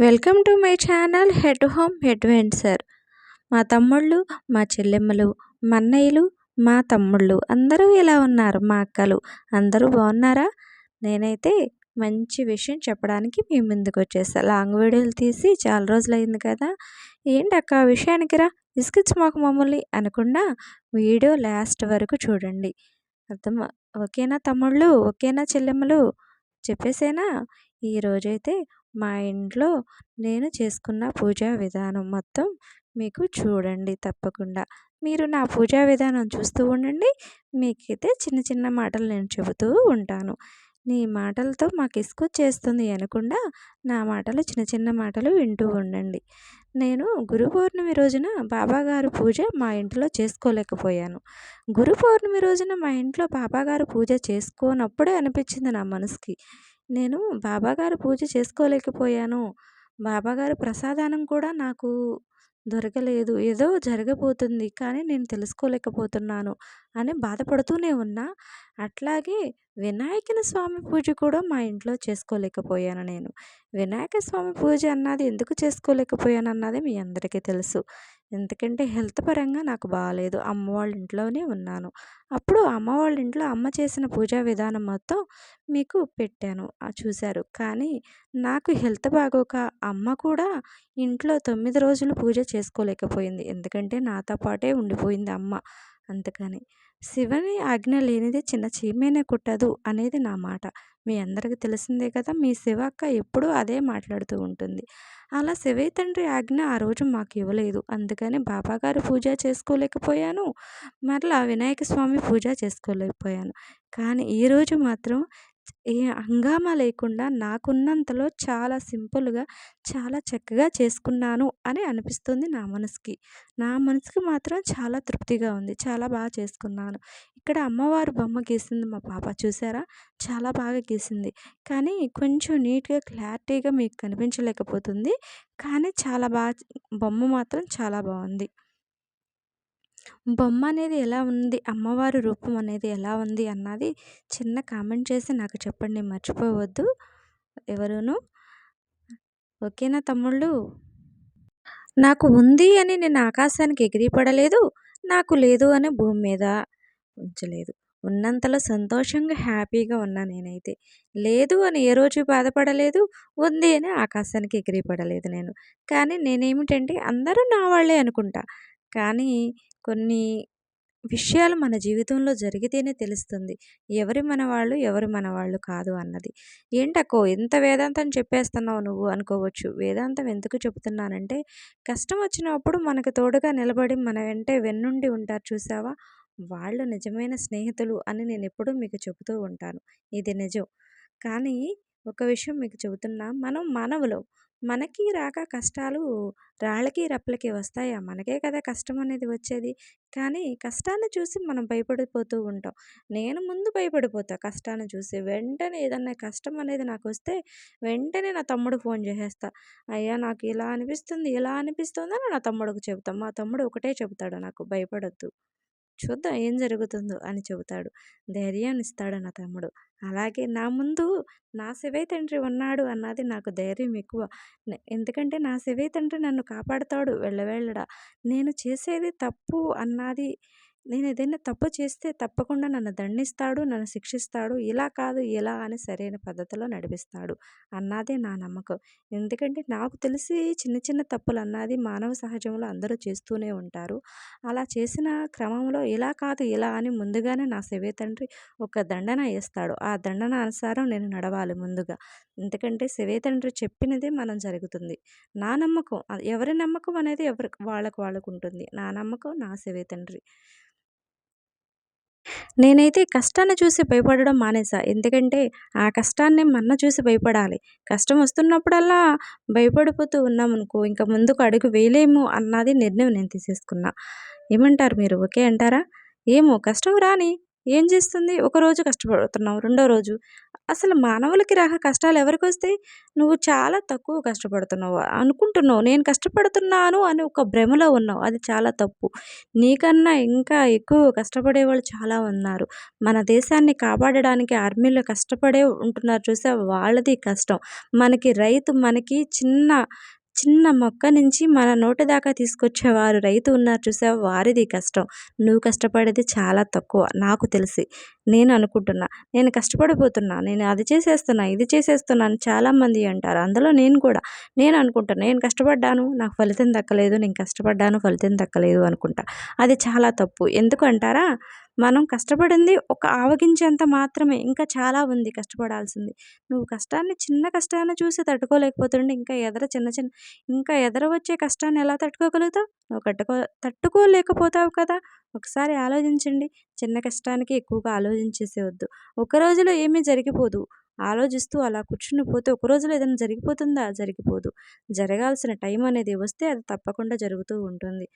Welcome to my channel head home adventure. మా తమ్ముళ్ళు మా చెల్లెమ్మలు మా అన్నయ్యలు మా తమ్ముళ్ళు అందరూ ఇలా ఉన్నారు? మా అక్కలు అందరూ బాగున్నారా? నేనైతే మంచి విషయం చెప్పడానికి మీ ముందుకు వచ్చేసా. లాంగ్ వీడియోలు తీసి చాలా రోజులు అయింది కదా. ఏంటి అక్క విషయానికి రా? ఇసుకిచ్చి మాకు మమ్మల్ని అనకుండా వీడియో లాస్ట్ వరకు చూడండి. అర్థం ఓకేనా తమ్ముళ్ళు? ఓకేనా చెల్లెమ్మలు? చెప్పేసేనా? ఈరోజైతే మా ఇంట్లో నేను చేసుకున్న పూజా విధానం మొత్తం మీకు చూడండి తప్పకుండా. మీరు నా పూజా విధానం చూస్తూ ఉండండి. మీకైతే చిన్న చిన్న మాటలు నేను చెబుతూ ఉంటాను. నీ మాటలతో మాకు ఇసుకు చేస్తుంది అనకుండా నా మాటలు చిన్న చిన్న మాటలు వింటూ ఉండండి. నేను గురు పౌర్ణమి రోజున బాబాగారు పూజ మా ఇంట్లో చేసుకోలేకపోయాను. గురు పౌర్ణమి రోజున మా ఇంట్లో బాబాగారు పూజ చేసుకోనప్పుడే అనిపించింది నా మనసుకి. నేను బాబాగారు పూజ చేసుకోలేకపోయాను. బాబాగారు ప్రసాదానం కూడా నాకు దొరకలేదు. ఏదో జరగబోతుంది కానీ నేను తెలుసుకోలేకపోతున్నాను. అని బాధపడుతూనే ఉన్నా. అట్లాగే వినాయకుని స్వామి పూజ కూడా మా ఇంట్లో చేసుకోలేకపోయాను నేను. వినాయక స్వామి పూజ అన్నది ఎందుకు చేసుకోలేకపోయాను అన్నది మీ అందరికీ తెలుసు. ఎందుకంటే హెల్త్ పరంగా నాకు బాగాలేదు అమ్మ వాళ్ళ ఇంట్లోనే ఉన్నాను. అప్పుడు అమ్మ వాళ్ళ ఇంట్లో అమ్మ చేసిన పూజా విధానం మొత్తం మీకు పెట్టాను. చూశారు. కానీ నాకు హెల్త్ బాగోక అమ్మ కూడా ఇంట్లో తొమ్మిది రోజులు పూజ చేసుకోలేకపోయింది. ఎందుకంటే నాతో పాటే ఉండిపోయింది అమ్మ. అందుకని. శివుని ఆజ్ఞ లేనిదే చిన్న చీమైనా కుట్టదు అనేది నా మాట. మీ అందరికీ తెలిసిందే కదా మీ శివ అక్క ఎప్పుడూ అదే మాట్లాడుతూ ఉంటుంది. అలా శివయ్య తండ్రి ఆజ్ఞ ఆ రోజు మాకు ఇవ్వలేదు. అందుకని బాబాగారు పూజ చేసుకోలేకపోయాను. మరలా వినాయక స్వామి పూజ చేసుకోలేకపోయాను. కానీ ఈరోజు మాత్రం ఏ హంగామా లేకుండా నాకున్నంతలో చాలా సింపుల్గా చాలా చక్కగా చేసుకున్నాను అని అనిపిస్తుంది నా మనసుకి. నా మనసుకి మాత్రం చాలా తృప్తిగా ఉంది. చాలా బాగా చేసుకున్నాను. ఇక్కడ అమ్మవారు బొమ్మ గీసింది మా పాప చూసారా? చాలా బాగా గీసింది. కానీ కొంచెం నీట్గా క్లారిటీగా మీకు కనిపించలేకపోతుంది. కానీ చాలా బాగా బొమ్మ మాత్రం చాలా బాగుంది. బొమ్మ అనేది ఎలా ఉంది? అమ్మవారి రూపం అనేది ఎలా ఉంది? అన్నది చిన్న కామెంట్ చేసి నాకు చెప్పండి. మర్చిపోవద్దు. ఎవరును. ఓకేనా తమ్ముళ్ళు? నాకు ఉంది అని నేను ఆకాశానికి ఎగిరిపడలేదు. నాకు లేదు అని భూమి మీద ఉంచలేదు. ఉన్నంతలో సంతోషంగా హ్యాపీగా ఉన్నా నేనైతే. లేదు అని ఏ రోజు బాధపడలేదు. ఉంది అని ఆకాశానికి ఎగిరిపడలేదు నేను. కానీ నేనేమిటంటే అందరూ నా వాళ్ళే అనుకుంటా. కానీ కొన్ని విషయాలు మన జీవితంలో జరిగితేనే తెలుస్తుంది. ఎవరి మన వాళ్ళు ఎవరి మనవాళ్ళు కాదు అన్నది. ఏంటక్కో ఎంత వేదాంతం చెప్పేస్తున్నావు నువ్వు అనుకోవచ్చు. వేదాంతం ఎందుకు చెబుతున్నానంటే కష్టం వచ్చినప్పుడు మనకు తోడుగా నిలబడి మన వెంటే వెన్నుండి ఉంటారు చూసావా? వాళ్ళు నిజమైన స్నేహితులు అని నేను ఎప్పుడూ మీకు చెబుతూ ఉంటాను. ఇది నిజం. కానీ ఒక విషయం మీకు చెబుతున్నా మనం మానవులు. మనకి రాక కష్టాలు రాళ్ళకి రప్పలకి వస్తాయా? మనకే కదా కష్టం అనేది వచ్చేది. కానీ కష్టాన్ని చూసి మనం భయపడిపోతూ ఉంటాం. నేను ముందు భయపడిపోతా కష్టాన్ని చూసి. వెంటనే ఏదన్నా కష్టం అనేది నాకు వస్తే వెంటనే నా తమ్ముడు ఫోన్ చేసేస్తా. అయ్యా నాకు ఇలా అనిపిస్తుంది ఇలా అనిపిస్తుంది అని నా తమ్ముడికి చెబుతాం. మా తమ్ముడు ఒకటే చెబుతాడు నాకు భయపడద్దు. చూద్దాం ఏం జరుగుతుందో అని చెబుతాడు. ధైర్యాన్ని ఇస్తాడు నా తమ్ముడు. అలాగే నా ముందు నా శివై తండ్రి ఉన్నాడు అన్నది నాకు ధైర్యం ఎక్కువ. ఎందుకంటే నా శివై తండ్రి నన్ను కాపాడుతాడు వెళ్ళవేళ్ళడా నేను చేసేది తప్పు అన్నది నేను ఏదైనా తప్పు చేస్తే తప్పకుండా నన్ను దండిస్తాడు నన్ను శిక్షిస్తాడు ఇలా కాదు ఇలా అని సరైన పద్ధతిలో నడిపిస్తాడు అన్నదే నా నమ్మకం. ఎందుకంటే నాకు తెలిసి చిన్న చిన్న తప్పులు అన్నది మానవ సహజంలో అందరూ చేస్తూనే ఉంటారు. అలా చేసిన క్రమంలో ఇలా కాదు ఇలా అని ముందుగానే నా శివే తండ్రి ఒక దండన వేస్తాడు. ఆ దండన అనుసారం నేను నడవాలి ముందుగా. ఎందుకంటే శివే తండ్రి చెప్పినదే మనం జరుగుతుంది. నా నమ్మకం ఎవరి నమ్మకం అనేది ఎవరి వాళ్ళకు వాళ్ళకు ఉంటుంది. నా నమ్మకం నా శివే తండ్రి. నేనైతే కష్టాన్ని చూసి భయపడడం మానేసా. ఎందుకంటే ఆ కష్టాన్ని మన్న చూసి భయపడాలి. కష్టం వస్తున్నప్పుడల్లా భయపడిపోతూ ఉన్నామనుకో ఇంకా ముందుకు అడుగు వేయలేము అన్నది నిర్ణయం నేను తీసేసుకున్నా. ఏమంటారు మీరు? ఓకే అంటారా? ఏమో కష్టం రాని ఏం చేస్తుంది? ఒకరోజు కష్టపడుతున్నాం రెండో రోజు. అసలు మానవులకి రాక కష్టాలు ఎవరికి వస్తాయి నువ్వు చాలా తక్కువ కష్టపడుతున్నావు. అనుకుంటున్నావు. నేను కష్టపడుతున్నాను అని ఒక భ్రమలో ఉన్నావు. అది చాలా తప్పు. నీకన్నా ఇంకా ఎక్కువ కష్టపడే వాళ్ళు చాలా ఉన్నారు. మన దేశాన్ని కాపాడడానికి ఆర్మీలో కష్టపడే ఉంటున్నారు. చూసే వాళ్ళది కష్టం. మనకి రైతు మనకి చిన్న చిన్న మొక్క నుంచి మన నోటి దాకా తీసుకొచ్చేవారు రైతు ఉన్నారు చూసావా? వారిది కష్టం. నువ్వు కష్టపడేది చాలా తక్కువ నాకు తెలిసి. నేను అనుకుంటున్నా. నేను కష్టపడిపోతున్నా. నేను అది చేసేస్తున్నా ఇది చేసేస్తున్నాను చాలామంది అంటారు. అందులో నేను కూడా నేను అనుకుంటాను నేను కష్టపడ్డాను నాకు ఫలితం దక్కలేదు. నేను కష్టపడ్డాను ఫలితం దక్కలేదు అనుకుంటా. అది చాలా తప్పు. ఎందుకు అంటారా? మనం కష్టపడింది ఒక ఆవగించేంత మాత్రమే. ఇంకా చాలా ఉంది కష్టపడాల్సింది. నువ్వు కష్టాన్ని చిన్న కష్టాన్ని చూసి తట్టుకోలేకపోతుండే ఇంకా ఎదర చిన్న చిన్న ఇంకా ఎదర వచ్చే కష్టాన్ని ఎలా తట్టుకోగలుగుతావు? నువ్వు కట్టుకో తట్టుకోలేకపోతావు కదా. ఒకసారి ఆలోచించండి. చిన్న కష్టానికి ఎక్కువగా ఆలోచించేసేవద్దు ఒక రోజులో ఏమీ జరిగిపోదు. ఆలోచిస్తూ అలా కూర్చుని పోతే ఒక రోజులో ఏదైనా జరిగిపోతుందా? జరిగిపోదు. జరగాల్సిన టైం అనేది వస్తే అది తప్పకుండా జరుగుతూ ఉంటుంది.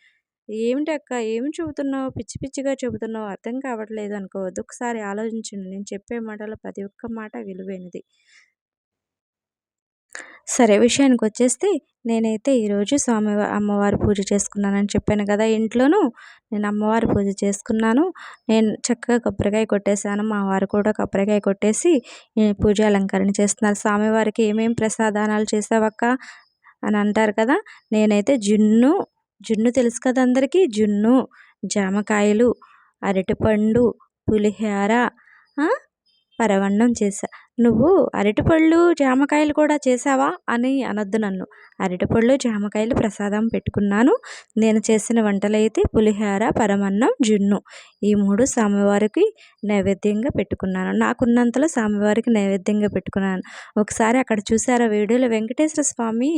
ఏమిటి అక్క? ఏమి చెబుతున్నావు? పిచ్చి పిచ్చిగా చెబుతున్నావు? అర్థం కావట్లేదు అనుకోవద్దు. ఒకసారి ఆలోచించండి. నేను చెప్పే మాటలో ప్రతి ఒక్క మాట విలువైనది. సరే విషయానికి వచ్చేస్తే నేనైతే ఈరోజు స్వామి అమ్మవారి పూజ చేసుకున్నానని చెప్పాను కదా ఇంట్లోనూ. నేను అమ్మవారి పూజ చేసుకున్నాను. నేను చక్కగా కొబ్బరికాయ కొట్టేశాను. మా వారు కూడా కొబ్బరికాయ కొట్టేసి పూజ అలంకరణ చేస్తున్నారు. స్వామివారికి ఏమేమి ప్రసాదానాలు చేసావక్క? అని అంటారు కదా. నేనైతే జున్ను జున్ను తెలుసు కదా అందరికీ? జున్ను జామకాయలు అరటిపండు పులిహోర పరవన్నం చేసా నువ్వు అరటిపళ్ళు జామకాయలు కూడా చేసావా అని అనొద్దు నన్ను. అరటిపళ్ళు జామకాయలు ప్రసాదం పెట్టుకున్నాను. నేను చేసిన వంటలైతే పులిహోర పరమన్నం జున్ను. ఈ మూడు స్వామివారికి నైవేద్యంగా పెట్టుకున్నాను. నాకున్నంతలో స్వామివారికి నైవేద్యంగా పెట్టుకున్నాను. ఒకసారి అక్కడ చూసారా వీడియోలో? వెంకటేశ్వర స్వామి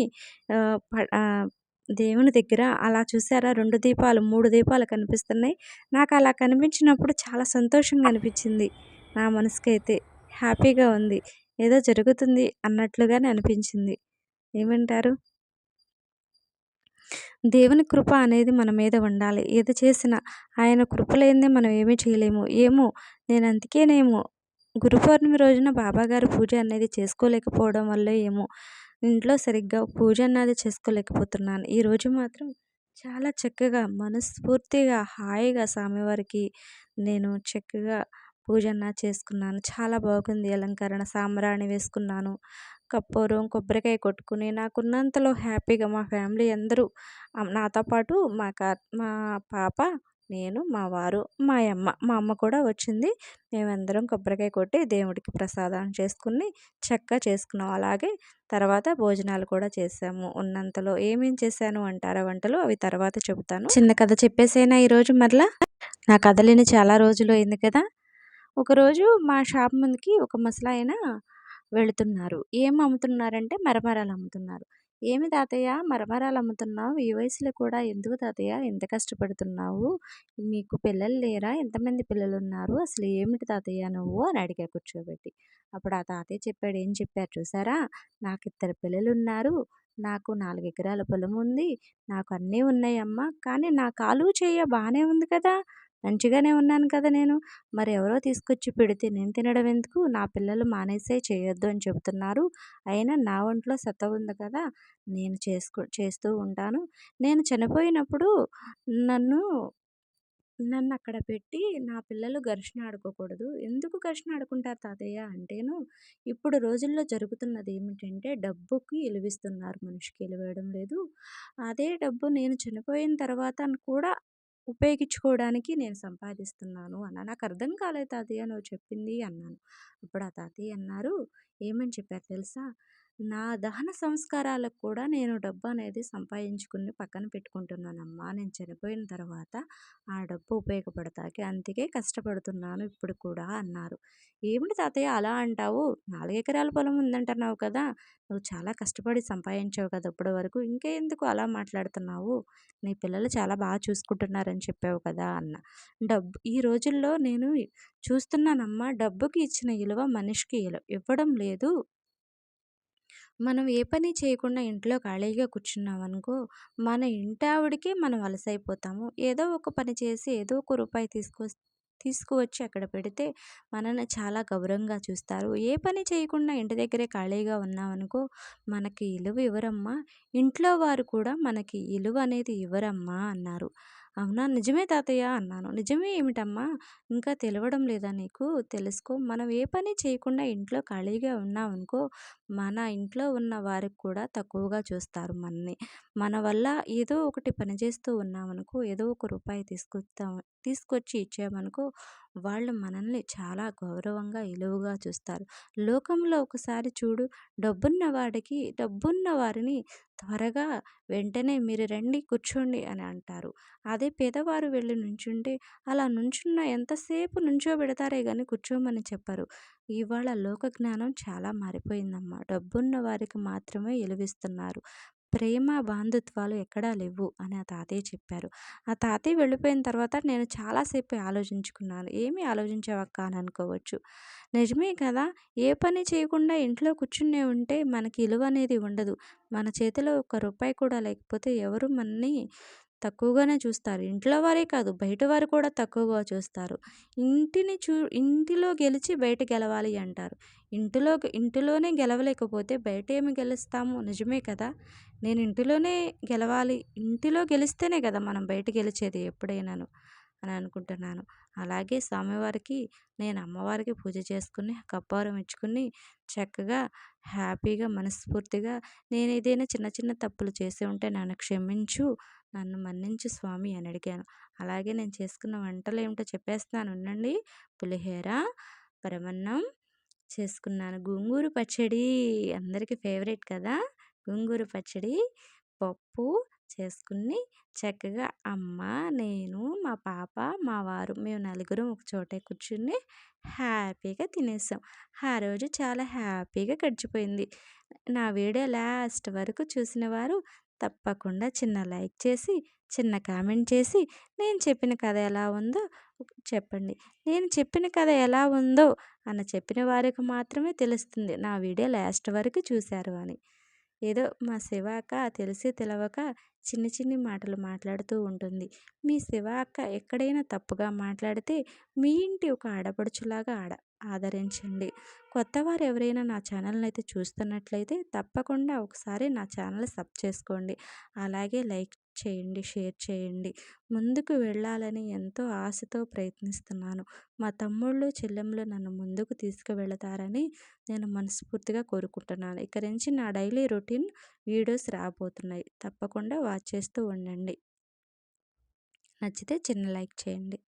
దేవుని దగ్గర అలా చూసారా? రెండు దీపాలు మూడు దీపాలు కనిపిస్తున్నాయి. నాకు అలా కనిపించినప్పుడు చాలా సంతోషంగా అనిపించింది. నా మనసుకైతే హ్యాపీగా ఉంది. ఏదో జరుగుతుంది అన్నట్లుగానే అనిపించింది. ఏమంటారు? దేవుని కృప అనేది మన మీద ఉండాలి. ఏది చేసినా ఆయన కృప లేనిదే మనం ఏమీ చేయలేము. ఏమో నేను అందుకేనేమో గురు పౌర్ణమి రోజున బాబాగారు పూజ అనేది చేసుకోలేకపోవడం వల్ల ఏమో ఇంట్లో సరిగ్గా పూజ అన్నది చేసుకోలేకపోతున్నాను. ఈరోజు మాత్రం చాలా చక్కగా మనస్ఫూర్తిగా హాయిగా స్వామివారికి నేను చక్కగా పూజ అన్నది చేసుకున్నాను. చాలా బాగుంది. అలంకరణ సాంబ్రాణి వేసుకున్నాను. కప్పూరం కొబ్బరికాయ కొట్టుకుని నాకున్నంతలో హ్యాపీగా మా ఫ్యామిలీ అందరూ నాతో పాటు మా కా మా పాప నేను మా వారు మా అమ్మ మా అమ్మ కూడా వచ్చింది. మేమందరం కొబ్బరికాయ కొట్టి దేవుడికి ప్రసాదం చేసుకుని చక్కగా చేసుకున్నాం. అలాగే తర్వాత భోజనాలు కూడా చేసాము. ఉన్నంతలో ఏమేం చేశాను అంటారా వంటలు? అవి తర్వాత చెబుతాను. చిన్న కథ చెప్పేసేనా ఈరోజు మరలా? నా కథలేని చాలా రోజులు అయింది కదా? ఒకరోజు మా షాప్ ముందుకి ఒక ముసలాయన వెళుతున్నారు. ఏం అమ్ముతున్నారంటే మరమరాలు అమ్ముతున్నారు. ఏమి తాతయ్య? మరమరాలు అమ్ముతున్నావు ఈ వయసులో కూడా ఎందుకు తాతయ్య? ఎంత కష్టపడుతున్నావు? మీకు పిల్లలు లేరా? ఎంతమంది పిల్లలు ఉన్నారు అసలు ఏమిటి తాతయ్య నువ్వు? అని అడిగా కూర్చోబెట్టి. అప్పుడు ఆ తాతయ్య చెప్పాడు. ఏం చెప్పారు చూసారా? నాకు ఇద్దరు పిల్లలు ఉన్నారు నాకు నాలుగు ఎకరాల పొలం ఉంది నాకు అన్నీ ఉన్నాయి కానీ నా కాలు చేయ బాగానే ఉంది కదా? మంచిగానే ఉన్నాను కదా నేను. మరి ఎవరో తీసుకొచ్చి పెడితే నేను తినడం ఎందుకు? నా పిల్లలు మానేసే చేయొద్దు అని చెబుతున్నారు అయినా నా ఒంట్లో సత్త ఉంది కదా నేను చేసుకు చేస్తూ ఉంటాను. నేను చనిపోయినప్పుడు నన్ను నన్ను అక్కడ పెట్టి నా పిల్లలు ఘర్షణ ఆడుకోకూడదు. ఎందుకు ఘర్షణ ఆడుకుంటారు తాతయ్య అంటేను ఇప్పుడు రోజుల్లో జరుగుతున్నది ఏమిటంటే డబ్బుకి విలువిస్తున్నారు మనిషికి విలువేయడం లేదు. అదే డబ్బు నేను చనిపోయిన తర్వాత కూడా ఉపయోగించుకోవడానికి నేను సంపాదిస్తున్నాను అన్న. నాకు అర్థం కాలేదు తాతయ్య నువ్వు చెప్పింది అన్నాను. అప్పుడు ఆ తాతయ్య అన్నారు ఏమని చెప్పారు తెలుసా? నా దహన సంస్కారాలకు కూడా నేను డబ్బు అనేది సంపాదించుకుని పక్కన పెట్టుకుంటున్నానమ్మా. నేను చనిపోయిన తర్వాత ఆ డబ్బు ఉపయోగపడతాకి అందుకే కష్టపడుతున్నాను ఇప్పుడు కూడా అన్నారు. ఏమిటి తాతయ్య అలా అంటావు? నాలుగు ఎకరాల పొలం ఉందంటున్నావు కదా. నువ్వు చాలా కష్టపడి సంపాదించావు కదా ఇప్పటి వరకు. ఇంకా ఎందుకు అలా మాట్లాడుతున్నావు? నీ పిల్లలు చాలా బాగా చూసుకుంటున్నారని చెప్పావు కదా అన్న. డబ్బు ఈ రోజుల్లో నేను చూస్తున్నానమ్మా డబ్బుకి ఇచ్చిన విలువ మనిషికి ఇవ్వడం లేదు. మనం ఏ పని చేయకుండా ఇంట్లో ఖాళీగా కూర్చున్నామనుకో మన ఇంటావిడికి మనం అలసైపోతాము. ఏదో ఒక పని చేసి ఏదో ఒక రూపాయి తీసుకొ తీసుకువచ్చి అక్కడ పెడితే మనల్ని చాలా గౌరవంగా చూస్తారు. ఏ పని చేయకుండా ఇంటి దగ్గరే ఖాళీగా ఉన్నామనుకో మనకి ఇలువ ఇవ్వరమ్మా. ఇంట్లో వారు కూడా మనకి ఇలువ అనేది ఇవ్వరమ్మా అన్నారు. అవునా? నిజమే తాతయ్య అన్నాను. నిజమే ఏమిటమ్మా? ఇంకా తెలవడం లేదా నీకు? తెలుసుకో మనం ఏ పని చేయకుండా ఇంట్లో ఖాళీగా ఉన్నామనుకో మన ఇంట్లో ఉన్న వారికి కూడా తక్కువగా చూస్తారు మనని. మన వల్ల ఏదో ఒకటి పని చేస్తూ ఉన్నామనుకో ఏదో ఒక రూపాయి తీసుకొస్తాం తీసుకొచ్చి ఇచ్చామనుకో వాళ్ళు మనల్ని చాలా గౌరవంగా ఇలువుగా చూస్తారు. లోకంలో ఒకసారి చూడు డబ్బున్న వాడికి డబ్బున్న వారిని త్వరగా వెంటనే మీరు రండి కూర్చోండి అని అంటారు. అదే పేదవారు వెళ్ళి నుంచుంటే అలా నుంచున్న ఎంతసేపు నుంచోబెడతారే కానీ కూర్చోమని చెప్పరు. ఇవాళ లోక జ్ఞానం చాలా మారిపోయిందమ్మా. డబ్బున్న వారికి మాత్రమే ఎలువిస్తున్నారు. ప్రేమ బాంధుత్వాలు ఎక్కడా లేవు అని ఆ తాతయ్య చెప్పారు. ఆ తాతయ్య వెళ్ళిపోయిన తర్వాత నేను చాలాసేపు ఆలోచించుకున్నాను. ఏమీ ఆలోచించావక్క అని అనుకోవచ్చు. నిజమే కదా ఏ పని చేయకుండా ఇంట్లో కూర్చునే ఉంటే మనకి విలువ అనేది ఉండదు. మన చేతిలో ఒక రూపాయి కూడా లేకపోతే ఎవరు మనని తక్కువగానే చూస్తారు. ఇంట్లో వారే కాదు బయట వారు కూడా తక్కువగా చూస్తారు. ఇంటిని చూ ఇంటిలో గెలిచి బయట గెలవాలి అంటారు. ఇంటిలో ఇంటిలోనే గెలవలేకపోతే బయట ఏమి గెలుస్తాము? నిజమే కదా? నేను ఇంటిలోనే గెలవాలి. ఇంటిలో గెలిస్తేనే కదా మనం బయట గెలిచేది ఎప్పుడైనాను అని అనుకుంటున్నాను. అలాగే స్వామివారికి నేను అమ్మవారికి పూజ చేసుకుని కప్పారం ఇచ్చుకుని చక్కగా హ్యాపీగా మనస్ఫూర్తిగా నేను ఏదైనా చిన్న చిన్న తప్పులు చేసి ఉంటే నన్ను క్షమించు నన్ను మన్నించు స్వామి అని అడిగాను. అలాగే నేను చేసుకున్న వంటలు ఏమిటో చెప్పేస్తున్నాను. ఉండండి. పులిహోర పరమన్నం చేసుకున్నాను. గోంగూర పచ్చడి అందరికీ ఫేవరెట్ కదా. గోంగూర పచ్చడి పప్పు చేసుకుని చక్కగా అమ్మ నేను మా పాప మా వారు మేము నలుగురం ఒక చోటే కూర్చుని హ్యాపీగా తినేసాం. ఆ రోజు చాలా హ్యాపీగా గడిచిపోయింది. నా వీడియో లాస్ట్ వరకు చూసిన వారు తప్పకుండా చిన్న లైక్ చేసి చిన్న కామెంట్ చేసి నేను చెప్పిన కథ ఎలా ఉందో చెప్పండి. నేను చెప్పిన కథ ఎలా ఉందో అని చెప్పిన వారికి మాత్రమే తెలుస్తుంది. నా వీడియో లాస్ట్ వరకు చూశారు అని. ఏదో మా శివ అక్క తెలిసి తెలవక చిన్ని చిన్ని మాటలు మాట్లాడుతూ ఉంటుంది. మీ శివ అక్క ఎక్కడైనా తప్పుగా మాట్లాడితే మీ ఇంటి ఒక ఆడపడుచులాగా ఆడ ఆదరించండి. కొత్తవారు ఎవరైనా నా ఛానల్ని అయితే చూస్తున్నట్లయితే తప్పకుండా ఒకసారి నా ఛానల్ సబ్ చేసుకోండి. అలాగే లైక్ చేయండి షేర్ చేయండి. ముందుకు వెళ్ళాలని ఎంతో ఆశతో ప్రయత్నిస్తున్నాను. మా తమ్ముళ్ళు చెల్లెమ్మలు నన్ను ముందుకు తీసుకువెళతారని నేను మనస్ఫూర్తిగా కోరుకుంటున్నాను. ఇక నుంచి నా డైలీ రొటీన్ వీడియోస్ రాబోతున్నాయి. తప్పకుండా వాచ్ చేస్తూ ఉండండి. నచ్చితే చిన్న లైక్ చేయండి.